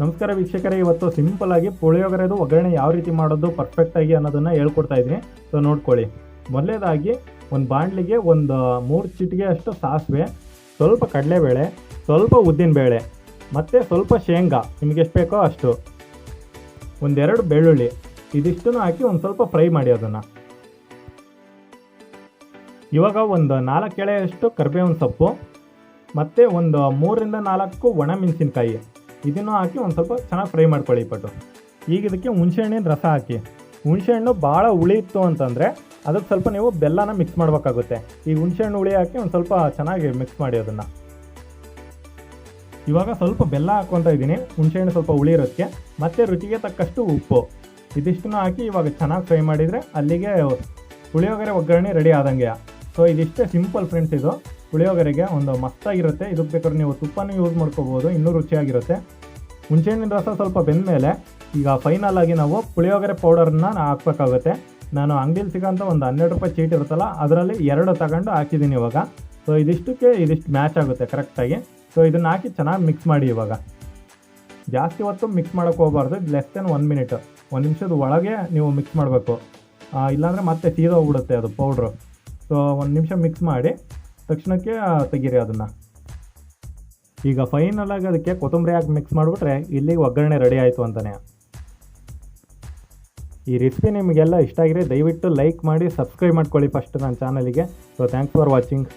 ನಮಸ್ಕಾರ ವೀಕ್ಷಕರೇ, ಇವತ್ತು ಸಿಂಪಲ್ ಆಗಿ ಪುಳಿಯೋಗರೆದು ಒಗ್ಗರಣೆ ಯಾವ ರೀತಿ ಮಾಡೋದು ಪರ್ಫೆಕ್ಟ್ ಆಗಿ ಅನ್ನೋದನ್ನ ಹೇಳ್ಕೊಡ್ತಾ ಇದ್ದೀನಿ. ಸೊ ನೋಡ್ಕೊಳ್ಳಿ. ಮೊದಲೇದಾಗಿ ಒಂದು ಬಾಣಲಿಗೆ ಒಂದು ಮೂರು ಚಿಟಿಗೆ ಅಷ್ಟು ಸಾಸಿವೆ, ಸ್ವಲ್ಪ ಕಡಲೆಬೇಳೆ, ಸ್ವಲ್ಪ ಉದ್ದಿನಬೇಳೆ ಮತ್ತು ಸ್ವಲ್ಪ ಶೇಂಗಾ. ನಿಮಗೆ ಎಷ್ಟು ಬೇಕೋ ಅಷ್ಟು. ಒಂದೆರಡು ಬೆಳ್ಳುಳ್ಳಿ. ಇದಿಷ್ಟನ್ನು ಹಾಕಿ ಒಂದು ಸ್ವಲ್ಪ ಫ್ರೈ ಮಾಡಿ ಅದನ್ನು. ಇವಾಗ ಒಂದು ನಾಲ್ಕು ಎಳೆಯಷ್ಟು ಕರ್ಬೇವಿನ ಸೊಪ್ಪು, ಮತ್ತು ಒಂದು ಮೂರರಿಂದ ನಾಲ್ಕು ಒಣ ಮೆಣಸಿನ್ಕಾಯಿ. ಇದನ್ನು ಹಾಕಿ ಒಂದು ಸ್ವಲ್ಪ ಚೆನ್ನಾಗಿ ಫ್ರೈ ಮಾಡ್ಕೊಳ್ಳಿ ಪಟ್ಟು. ಈಗ ಇದಕ್ಕೆ ಹುಣಸೆಹಣ್ಣಿನ ರಸ ಹಾಕಿ. ಹುಣಸೆಹಣ್ಣು ಭಾಳ ಹುಳಿ ಇತ್ತು ಅಂತಂದರೆ ಅದಕ್ಕೆ ಸ್ವಲ್ಪ ನೀವು ಬೆಲ್ಲನ ಮಿಕ್ಸ್ ಮಾಡಬೇಕಾಗುತ್ತೆ. ಈ ಹುಣಸೆಹಣ್ಣು ಹುಳಿ ಹಾಕಿ ಒಂದು ಸ್ವಲ್ಪ ಚೆನ್ನಾಗಿ ಮಿಕ್ಸ್ ಮಾಡಿ ಅದನ್ನು. ಇವಾಗ ಸ್ವಲ್ಪ ಬೆಲ್ಲ ಹಾಕ್ಕೊತಾ ಇದ್ದೀನಿ. ಹುಣಸೆಹಣ್ಣು ಸ್ವಲ್ಪ ಹುಳಿ ಇರೋದಕ್ಕೆ ಮತ್ತು ರುಚಿಗೆ ತಕ್ಕಷ್ಟು ಉಪ್ಪು. ಇದಿಷ್ಟನ್ನು ಹಾಕಿ ಇವಾಗ ಚೆನ್ನಾಗಿ ಫ್ರೈ ಮಾಡಿದರೆ ಅಲ್ಲಿಗೆ ಪುಳಿಯೋಗರೆ ಒಗ್ಗರಣೆ ರೆಡಿ ಆದಂಗೆ. ಸೊ ಇದಿಷ್ಟೇ ಸಿಂಪಲ್ ಫ್ರೆಂಡ್ಸ್ ಇದು. ಪುಳಿಯೋಗರೆಗೆ ಒಂದು ಮಸ್ತಾಗಿರುತ್ತೆ. ಇದಕ್ಕೆ ಬೇಕಾದ್ರೆ ನೀವು ತುಪ್ಪನೂ ಯೂಸ್ ಮಾಡ್ಕೋಬೋದು, ಇನ್ನೂ ರುಚಿಯಾಗಿರುತ್ತೆ. ಹುಣಸೆಹಣ್ಣಿನ ರಸ ಸ್ವಲ್ಪ ಬೆಂದ ಮೇಲೆ ಈಗ ಫೈನಲ್ ಆಗಿ ನಾವು ಪುಳಿಯೋಗರೆ ಪೌಡರನ್ನ ಹಾಕ್ಬೇಕಾಗುತ್ತೆ. ನಾನು ಅಂಗಡಿಯಲ್ಲಿ ಸಿಗೋಂಥ ಒಂದು ಹನ್ನೆರಡು ರೂಪಾಯಿ ಚೀಟ್ ಇರುತ್ತಲ್ಲ, ಅದರಲ್ಲಿ ಎರಡು ತಗೊಂಡು ಹಾಕಿದ್ದೀನಿ ಇವಾಗ. ಸೊ ಇದಿಷ್ಟಕ್ಕೆ ಇದಿಷ್ಟು ಮ್ಯಾಚ್ ಆಗುತ್ತೆ ಕರೆಕ್ಟಾಗಿ ಸೊ ಇದನ್ನು ಹಾಕಿ ಚೆನ್ನಾಗಿ ಮಿಕ್ಸ್ ಮಾಡಿ ಇವಾಗ. ಜಾಸ್ತಿ ಹೊತ್ತು ಮಿಕ್ಸ್ ಮಾಡೋಕ್ಕೆ ಹೋಗಬಾರ್ದು ಲೆಸ್ ದೆನ್ ಒನ್ ಮಿನಿಟ್ ಒಂದು ನಿಮಿಷದ ಒಳಗೆ ನೀವು ಮಿಕ್ಸ್ ಮಾಡಬೇಕು. ಇಲ್ಲಾಂದರೆ ಮತ್ತೆ ಸೀದೋಗ್ಬಿಡುತ್ತೆ ಅದು ಪೌಡ್ರು ಸೊ ಒಂದು ನಿಮಿಷ ಮಿಕ್ಸ್ ಮಾಡಿ ತಕ್ಷಣಕ್ಕೆ ತೆಗೀರಿ ಅದನ್ನು. ಈಗ ಫೈನಲ್ ಅದಕ್ಕೆ ಕೊತ್ತಂಬರಿ ಹಾಕಿ ಮಿಕ್ಸ್ ಮಾಡಿಬಿಟ್ರೆ ಇಲ್ಲಿಗೆ ಒಗ್ಗರಣೆ ರೆಡಿ ಆಯಿತು ಅಂತಲೇ ಈ ರೆಸಿಪಿ ನಿಮಗೆಲ್ಲ ಇಷ್ಟ ಆಗಿದೆ ದಯವಿಟ್ಟು ಲೈಕ್ ಮಾಡಿ ಸಬ್ಸ್ಕ್ರೈಬ್ ಮಾಡ್ಕೊಳ್ಳಿ ಫಸ್ಟ್ ನನ್ನ ಚಾನಲಿಗೆ ಸೊ ಥ್ಯಾಂಕ್ಸ್ ಫಾರ್ ವಾಚಿಂಗ್